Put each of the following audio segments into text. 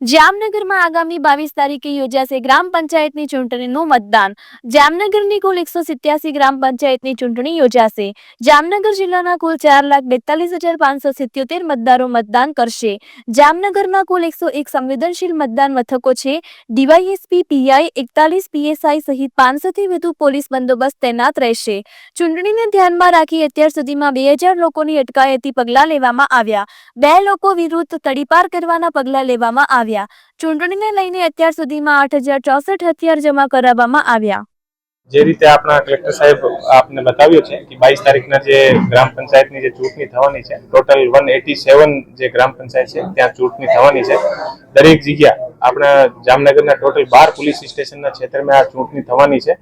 જામનગરમાં આગામી બાવીસ તારીખે યોજાશે ગ્રામ પંચાયતની ચૂંટણીનું મતદાન. જામનગરની કુલ એકસો સિત્યાસી ગ્રામ પંચાયતની ચૂંટણી યોજાશે. જામનગર જિલ્લાના કુલ ચાર લાખ બેતાલીસ હજાર પાંચસો સિત્યોતેર મતદારો મતદાન કરશે. જામનગરમાં કુલ એકસો એક સંવેદનશીલ મતદાન મથકો છે. ડીવાયએસપી, પીઆઈ, એકતાલીસ, પીએસઆઈ સહિત પાંચસોથી વધુ પોલીસ બંદોબસ્ત તૈનાત રહેશે. ચૂંટણીને ધ્યાનમાં રાખી અત્યાર સુધીમાં બે હજાર લોકોની અટકાયતી પગલાં લેવામાં આવ્યા. બે લોકો વિરુદ્ધ તડીપાર કરવાના પગલાં લેવામાં આવ્યા. ચૂંટણીને લઈને અત્યાર સુધીમાં આઠ હજાર ચોસઠ હથિયાર જમા કરાવવામાં આવ્યા. જે રીતે આપણા કલેક્ટર સાહેબ આપને બતાવ્યું છે કે બાવીસ તારીખના જે ગ્રામ પંચાયતની જે ચૂંટણી થવાની છે, ટોટલ વન એટી સેવન જે ગ્રામ પંચાયત છે, ત્યાં ચૂંટણી થવાની છે. દરેક જગ્યા આપણા જામનગરના ટોટલ બાર પોલીસ સ્ટેશનના ક્ષેત્રમાં આ ચૂંટણી થવાની છે.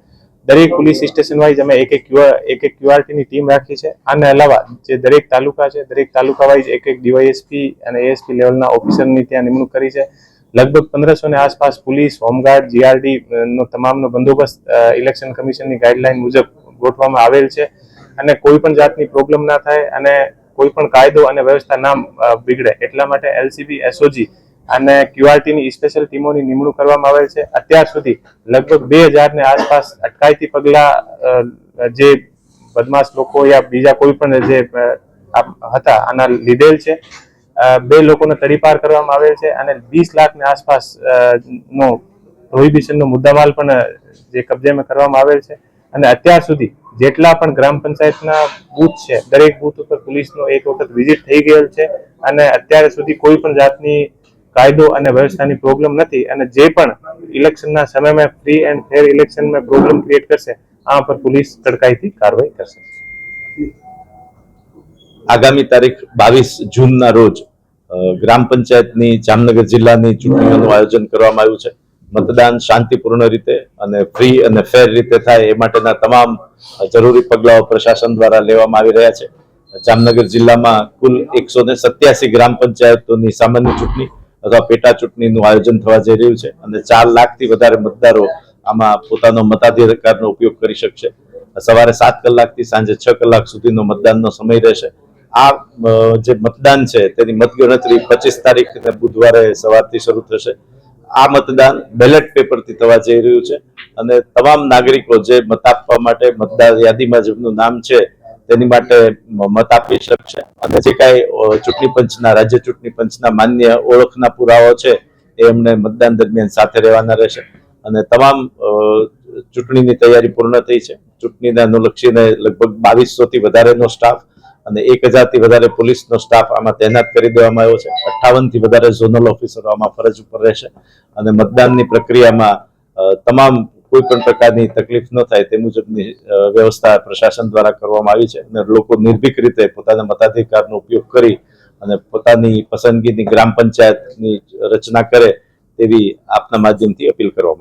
દરેક પોલીસ સ્ટેશન વાઇઝ અમે એક એક ક્યુઆર એક એક ક્યુઆરટીની ટીમ રાખી છે. આને અલાવા જે દરેક તાલુકા છે દરેક તાલુકા વાઇઝ એક એક ડીવાયએસપી અને એએસપી લેવલના ઓફિસરની ત્યાં નિમણૂક કરી છે. લગભગ પંદરસો ને આસપાસ પોલીસ હોમગાર્ડ જીઆરડી નો તમામનો બંદોબસ્ત ઇલેક્શન કમિશનની ગાઈડલાઈન મુજબ ગોઠવવામાં આવેલ છે. અને કોઈ પણ જાતની પ્રોબ્લેમ ના થાય અને કોઈ પણ કાયદો અને વ્યવસ્થા ના અ, બિગડે. એટલા માટે એલસીબી એસઓજી અને ક્યુઆરટીની સ્પેશિયલ ટીમોની નિમણૂક કરવામાં આવેલ છે. અત્યાર સુધી લગભગ બે હજારને આસપાસ અટકાયતી પગલા જે બદમાશ લોકો યા બીજા કોઈ પણ જે હતા, આના લીધેલ છે. બે લોકોને તડીપાર કરવામાં આવેલ છે અને વીસ લાખની આસપાસ નો પ્રોહિબિશનનો મુદ્દામાલ પણ જે કબજેમાં કરવામાં આવેલ છે. અને અત્યાર સુધી જેટલા પણ ગ્રામ પંચાયતના બૂથ છે, દરેક બૂથ ઉપર પોલીસનો એક વખત વિઝિટ થઈ ગયેલ છે. અને અત્યાર સુધી કોઈ પણ જાતની કાયદો અને વ્યવસ્થાની પ્રોબ્લેમ નથી અને જે પણ ઇલેક્શનના સમયમાં ફ્રી એન્ડ ફેર ઇલેક્શનમાં પ્રોબ્લેમ ક્રિએટ કરશે, આ પર પોલીસ કડકાઈથી કાર્યવાહી કરશે. આગામી તારીખ બાવીસ જૂનના રોજ ગ્રામ પંચાયતની, જામનગર જિલ્લાની ચૂંટણીઓનું આયોજન કરવામાં આવ્યું છે. મતદાન શાંતિપૂર્ણ રીતે અને ફ્રી અને ફેર રીતે થાય એ માટેના તમામ જરૂરી પગલાઓ પ્રશાસન દ્વારા લેવામાં આવી રહ્યા છે. જામનગર જિલ્લામાં કુલ એકસો ને સત્યાસી ગ્રામ પંચાયતોની સામાન્ય ચૂંટણી અથવા પેટા ચૂંટણીનું આયોજન થવા જઈ રહ્યું છે અને ચાર લાખથી વધારે મતદારો આમાં પોતાનો મતાધિકારનો ઉપયોગ કરી શકશે. સવારે સાત કલાકથી સાંજે છ કલાક સુધીનો મતદાનનો સમય રહેશે. આ જે મતદાન છે તેની મતગણતરી પચીસ તારીખ ને બુધવારે સવારથી શરૂ થશે. આ મતદાન બેલેટ પેપરથી થવા જઈ રહ્યું છે અને તમામ નાગરિકો જે મત આપવા માટે મતદાર યાદીમાં જેમનું નામ છે તેની માટે મત આપી શકશે. અને જે કાંઈ ચૂંટણી પંચના, રાજ્ય ચૂંટણી પંચના માન્ય ઓળખના પુરાવો છે, એ એમને મતદાન દરમિયાન સાથે રહેવાના રહેશે. અને તમામ ચૂંટણીની તૈયારી પૂર્ણ થઈ છે. ચૂંટણીને અનુલક્ષીને લગભગ બાવીસો થી વધારેનો સ્ટાફ અને એક હજારથી વધારે પોલીસનો સ્ટાફ આમાં તૈનાત કરી દેવામાં આવ્યો છે. અઠ્ઠાવનથી વધારે ઝોનલ ઓફિસરો આમાં ફરજ ઉપર રહેશે. અને મતદાનની પ્રક્રિયામાં તમામ કોઈ પણ પ્રકારની તકલીફ ન થાય તે મુજબની વ્યવસ્થા પ્રશાસન દ્વારા કરવામાં આવી છે અને લોકો નિર્ભીક રીતે પોતાના મતાધિકારનો ઉપયોગ કરી અને પોતાની પસંદગીની ગ્રામ પંચાયતની રચના કરે તેવી આપના માધ્યમથી અપીલ કરવામાં